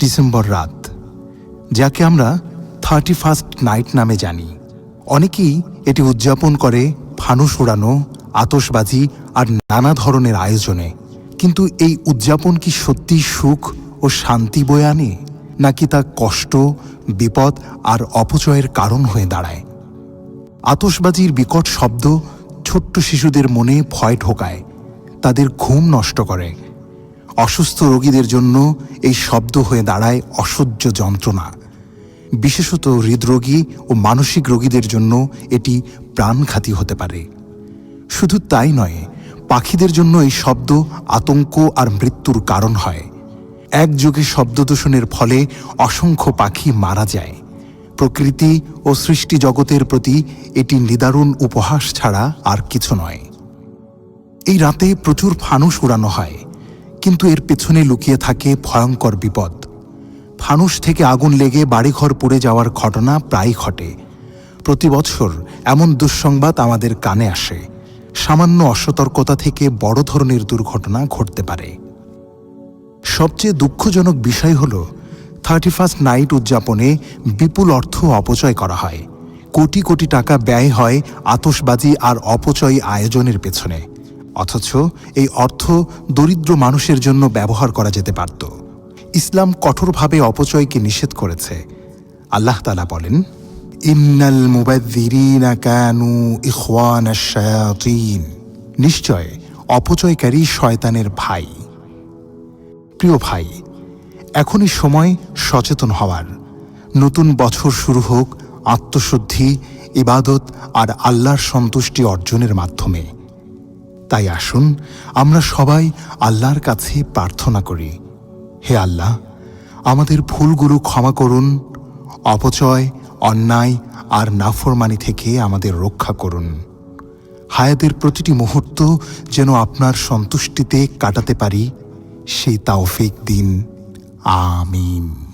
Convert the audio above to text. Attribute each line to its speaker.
Speaker 1: December রাত, যাকে আমরা থার্টি ফার্স্ট নাইট নামে জানি। অনেকেই এটি উদযাপন করে ফানুস উড়ানো আতসবাজি আর নানা ধরনের আয়োজনে। কিন্তু এই উদযাপন কি সত্যি সুখ ও শান্তি বয়ে আনে, নাকি তা কষ্ট, বিপদ আর অপচয়ের কারণ হয়ে দাঁড়ায়? আতসবাজির বিকট শব্দ ছোট্ট শিশুদের মনে ভয় ঢোকায় তাদের ঘুম নষ্ট করে। অসুস্থ রোগীদের জন্য এই শব্দ হয়ে দাঁড়ায় অসহ্য যন্ত্রণা। বিশেষত হৃদরোগী ও মানসিক রোগীদের জন্য এটি প্রাণঘাতী হতে পারে। শুধু তাই নয়, পাখিদের জন্য এই শব্দ আতঙ্ক আর মৃত্যুর কারণ হয়। একযোগে শব্দ দূষণের ফলে অসংখ্য পাখি মারা যায়। প্রকৃতি ও সৃষ্টি জগতের প্রতি এটি নিদারুণ উপহাস ছাড়া আর কিছু নয়। এই রাতে প্রচুর ফানুস উড়ানো হয়। কিন্তু এর পেছনে লুকিয়ে থাকে ভয়ঙ্কর বিপদ। ফানুস থেকে আগুন লেগে বাড়িঘর পুড়ে যাওয়ার ঘটনা প্রায় ঘটে। প্রতি বছর এমন দুঃসংবাদ আমাদের কানে আসে। সামান্য অসতর্কতা থেকে বড় ধরনের দুর্ঘটনা ঘটতে পারে। সবচেয়ে দুঃখজনক বিষয় হল, থার্টি ফার্স্ট নাইট উদযাপনে বিপুল অর্থ অপচয় করা হয়। কোটি কোটি টাকা ব্যয় হয় আতশবাজি আর অপচয় আয়োজনের পেছনে। অথচ এই অর্থ দরিদ্র মানুষের জন্য ব্যবহার করা যেতে পারত। ইসলাম কঠোরভাবে অপচয়কে নিষেধ করেছে। আল্লাহ তালা বলেন মুবাদ্দিরিনা কানু নিশ্চয়, অপচয়কারী শয়তানের ভাই। প্রিয় ভাই, এখনই সময় সচেতন হওয়ার। নতুন বছর শুরু হোক, আত্মশুদ্ধি, ইবাদত আর আল্লাহর সন্তুষ্টি অর্জনের মাধ্যমে। তাই আসুন, আমরা সবাই আল্লাহর কাছে প্রার্থনা করি। হে আল্লাহ, আমাদের ভুলগুলো ক্ষমা করুন, অপচয়, অন্যায় আর নাফরমানি থেকে আমাদের রক্ষা করুন। হায়াতের প্রতিটি মুহূর্ত যেন আপনার সন্তুষ্টিতে কাটাতে পারি। সেই তাওফিক দিন। আমিন।